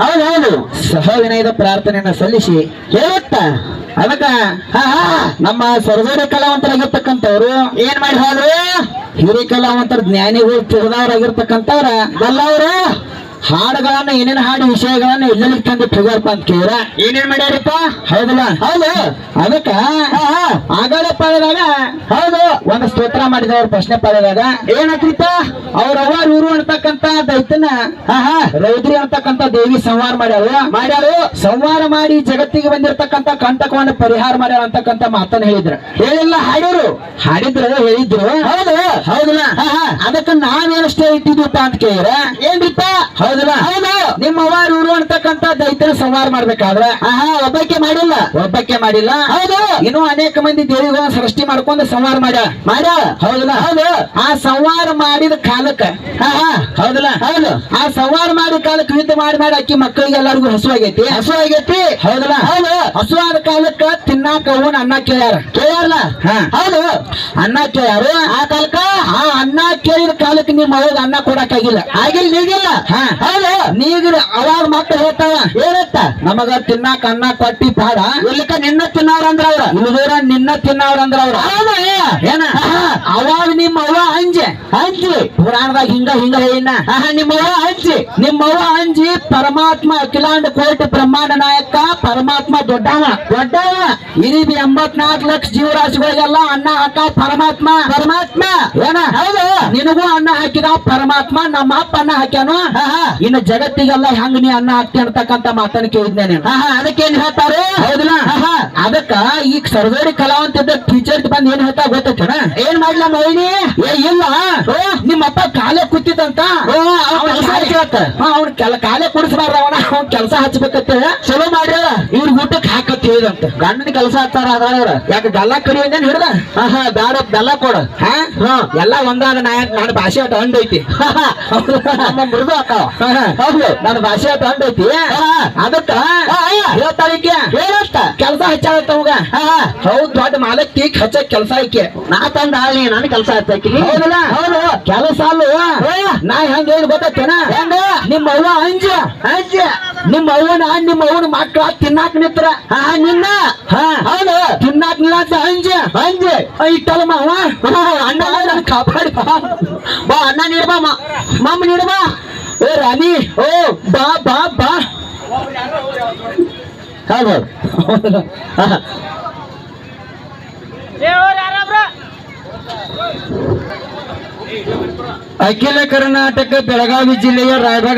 ಹೌದೌದು. ಸಹವಿನಯದ ಪ್ರಾರ್ಥನೆಯನ್ನ ಸಲ್ಲಿಸಿ ಹೇಳುತ್ತ. ಅದಕ್ಕ ನಮ್ಮ ಸರ್ವೋದಯ ಕಲಾವಂತರಾಗಿರ್ತಕ್ಕಂಥವ್ರು ಏನ್ ಮಾಡಿ ಹೋದ್ರು ಹಿರಿಯ ಕಲಾವಂತರ ಜ್ಞಾನಿಗಳು ತಿಳಿದವರಾಗಿರ್ತಕ್ಕಂಥವ್ರ ಎಲ್ಲವರು ಹಾಡುಗಳನ್ನ ಏನೇನು ಹಾಡು ವಿಷಯಗಳನ್ನ ಎಲ್ಲೆಲ್ಲಿ ತಂದು ಹೋಗ್ಯಾರಪ್ಪ ಅಂತ ಕೇಳ ಏನೇನ್ ಮಾಡ್ಯಾರಪ್ಪ? ಹೌದಲ್ಲ? ಹೌದು. ಅದಕ್ಕ ಆಗಳ ಪಾಳ್ಯದಾಗ ಹೌದು. ಒಂದು ಸ್ತೋತ್ರ ಮಾಡಿದವ್ರ ಪ್ರಶ್ನೆ ಪಾಳ್ಯದಾಗ. ಏನಾಗ್ತಿತ್ತ ಅವ್ರ ಅವ್ವ ಇವರು ಅಂತಕ್ಕಂತ ದೈತನ ರೌದ್ರಿ ಅಂತಕ್ಕಂತ ದೇವಿ ಸಂವಾರ ಮಾಡ್ಯಾರು ಮಾಡ್ಯಾರು ಸಂವಾರ ಮಾಡಿ ಜಗತ್ತಿಗೆ ಬಂದಿರತಕ್ಕಂತ ಕಂಟಕವನ್ನ ಪರಿಹಾರ ಮಾಡ್ಯಾರ ಅಂತಕ್ಕಂತ ಮಾತನ್ನ ಹೇಳಿದ್ರ. ಹೇಳಿಲ್ಲ ಹಾಡೋರು ಹಾಡಿದ್ರು ಹೇಳಿದ್ರು. ಅದಕ್ಕ ನಾವೇನಷ್ಟೇ ಇಟ್ಟಿದ್ದೀಪ ಅಂತ ಕೇಳಿದ್ರೆ ಏನ್ರಿಪ್ಪ? ಹೌದಲ್ಲ? ಹೌದು. ನಿಮ್ಮ ಇವರು ಅಂತಕ್ಕಂತ ದೈತರ ಸಂಹಾರ ಮಾಡ್ಬೇಕಾದ್ರೆ? ಆಹಾ ಒಬ್ಬಕ್ಕೆ ಮಾಡಿಲ್ಲ. ಒಬ್ಬಕ್ಕೆ ಮಾಡಿಲ್ಲ? ಹೌದು. ಇನ್ನು ಅನೇಕ ಮಂದಿ ದೇವಿಗಳನ್ನ ಸೃಷ್ಟಿ ಮಾಡ್ಕೊಂಡು ಸಂಹಾರ ಮಾಡ ಮಾಡ ಹೌದಲ್ಲ? ಹೌದು. ಆ ಸಂಹಾರ ಮಾಡಿದ ಕಾಲಕ್ಕ. ಆಹಾ. ಹೌದಲ್ಲ? ಹೌದು. ಆ ಸಂಹಾರ ಮಾಡಿದ ಕಾಲಕ್ಕೆ ಯುದ್ಧ ಮಾಡಿ ಮಾಡಿ ಅಕ್ಕಿ ಮಕ್ಕಳಿಗೆ ಎಲ್ಲರಿಗೂ ಹಸು ಆಗೈತಿ? ಹಸು ಆಗೈತಿ. ಹೌದಲ್ಲ? ಹೌದು. ಹಸುವಾದ ಕಾಲಕ್ಕ ತಿನ್ನಾಕ ಅವನ ಅನ್ನ ಕೇಳ್ಯಾರ. ಕೇಳ್ಯಾರಲ್ಲ? ಹೌದು. ಅನ್ನ ಕೇಳ್ಯಾರು? ಆ ಕಾಲಕ್ಕ? ಆ ಅನ್ನ ಕೇಳಿದ ಕಾಲಕ್ಕೆ ನಿಮ್ಮ ಅವಾಗ ಅನ್ನ ಕೊಡಕ್ ಆಗಿಲ್ಲ. ಆಗಿಲ್ಲ ನೀಗಿಲ್ಲ ಹೌದು. ನೀಗಿಲ್ಲ ಅವಾಗ ಮಕ್ಕಳು ಹೇಳ್ತಾವ ಏನತ್ತ ನಮಗ ತಿನ್ನಾಕ ಅನ್ನ ಕೊಟ್ಟಿ ಪಾಡ. ಇಲ್ಲಕ ನಿನ್ನ ತಿನ್ನವ್ರಂದ್ರ ಅವ್ರ? ಇಲ್ಲದೂರ ನಿನ್ನ ತಿನ್ನವ್ರಂದ್ರ ಅವ್ರ? ಏನ? ಅವಾಗ ನಿಮ್ಮ ಅವ್ವ ಅಂಜೆ. ಅಂಜಿ. ಪುರಾಣದಾಗ ಹಿಂಗ ಹಿಂಗ ಹೇಳಿನ. ನಿಮ್ಮ ಅವ್ವ ಅಂಜಿ. ನಿಮ್ಮ ಅವ್ವ ಅಂಜಿ. ಪರಮಾತ್ಮ ಅಖಿಲಾಂಡ ಕೋಟಿ ಬ್ರಹ್ಮಾಂಡ ನಾಯಕ ಪರಮಾತ್ಮ ದೊಡ್ಡವ ದೊಡ್ಡವ. ಇಡೀ ಎಂಬತ್ನಾಲ್ಕು ಲಕ್ಷ ಜೀವರಾಶಿಗಳಿಗೆಲ್ಲ ಅನ್ನ ಹಾಕ ಪರಮಾತ್ಮ. ಪರಮಾತ್ಮ. ಏನ? ಹೌದು. ನಿನಗೂ ಅನ್ನ ಹಾಕಿದ ಪರಮಾತ್ಮ ನಮ್ಮ ಅಪ್ಪ ಅನ್ನ ಹಾಕ್ಯಾನು? ಇನ್ನು ಜಗತ್ತಿಗೆಲ್ಲ ಹೆಂಗ್ ನೀ ಅನ್ನ ಹಾಕ್ತಿ ಅಂತಕ್ಕಂತ ಮಾತನ್ನ ಕೇಳಿದ್ನೆ ಅದಕ್ಕೆ ಏನ್ ಹೇಳ್ತಾರೆ? ಹೌದಿಲ್ಲ? ಅದಕ್ಕ ಈಗ ಸರ್ವೇರಿ ಕಲಾವಂತ ಟೀಚರ್ ಬಂದ್ ಏನ್ ಹೇಳ್ತಾ ಗೊತ್ತೈತನ ಏನ್ ಮಾಡ್ಲ ಮೈನಿ ಏ ಇಲ್ಲ. ಓ, ನಿಮ್ಮ ಅಪ್ಪ ಕಾಲೇ ಕೂತಿದ್ದಂತ? ಅವ್ನ ಕೆಲ ಕಾಲೇ ಕುಡಿಸ್ಬಾರ್ದ ಅವನ. ಅವ್ನ ಕೆಲಸ ಹಚ್ಬೇಕಂತ ಚಲೋ ಮಾಡ್ಯಾರ ಇವ್ರ ಊಟಕ್ಕೆ ಹಾಕತ್ ಹೇಳಿದಂತ. ಗಂಡನ ಕೆಲಸ ಹಚ್ಚಾರ ಅದ್ರ ಯಾಕೆ ಗಲ್ಲ ಅಂದೇನ್ ಹಿಡ್ದ? ಹಾ ಹಾ ಬ್ಯಾಡ ಬೆಲ್ಲ ಕೊಡು. ಹಾ? ಹಾ ಎಲ್ಲ ಒಂದಾದ ನಾ ನನ್ನ ಭಾಷೆ ಆಟ ಹಂಡ್ ಐತಿ ಮೃದು ಅಕ್ಕಾವ ಹೌದು ನನ್ನ ಭಾಷೆ ಆಟ ಹಂಡ್ ಐತಿ ಅದಕ್ಕ ಹೇಳ್ತಾಳಿಕೆ ಹೇಳಷ್ಟ ಕೆಲಸ ಹಚ್ಚಾಳತ್ತ ಅವಾಗ. ಹೌದ್ ದೊಡ್ಡ ಮಾಲಕ್ಕಿ ಹಚ್ಚ ಕೆಲಸ ಐಕೆ ನಾ ತಂದ ಆಳಿ ನಾನು ಕೆಲಸ ಹಚ್ಚಾಕಿ ಹೌದಲ್ಲ? ಹೌದು. ಕೆಲಸ ಅಲ್ಲ ನಾ ಹೆಂಗ ಹೇಳಿ ಗೊತ್ತೇನ ಹೆಂಗ? ನಿಮ್ಮ ಅವ್ವ ಅಂಜ ಅಂಜ. ನಿಮ್ಮ ಅವ್ವನ ನಿಮ್ಮ ಅವ್ವನ ಮಕ್ಕಳ ತಿನ್ನಾಕ ನಿತ್ರ. ಹಾ ನಿನ್ನ. ಹಾ. ಹೌದು. ತಿನ್ನಾಕ ನಿಲ್ಲ ಅಂತ ಅಂಜ. ಅಂಜ ಇಟ್ಟಲ್ಲ ಮಾವ. ಅಣ್ಣ ನನ್ನ ಕಾಪಾಡಿ. ಬಾ ಬಾ ಅಣ್ಣ ನೀಡ್ಬಾ ಮಾಮ ನೀಡ್ಬಾ ಏ ರಾಣಿ ಓ ಬಾ ಬಾ ಬಾ. ಹೌದು. ಹೌದು ಹಾ ಅಖಿಲ ಕರ್ನಾಟಕ ಬೆಳಗಾವಿ ಜಿಲ್ಲೆಯ ರಾಯಬಾಗ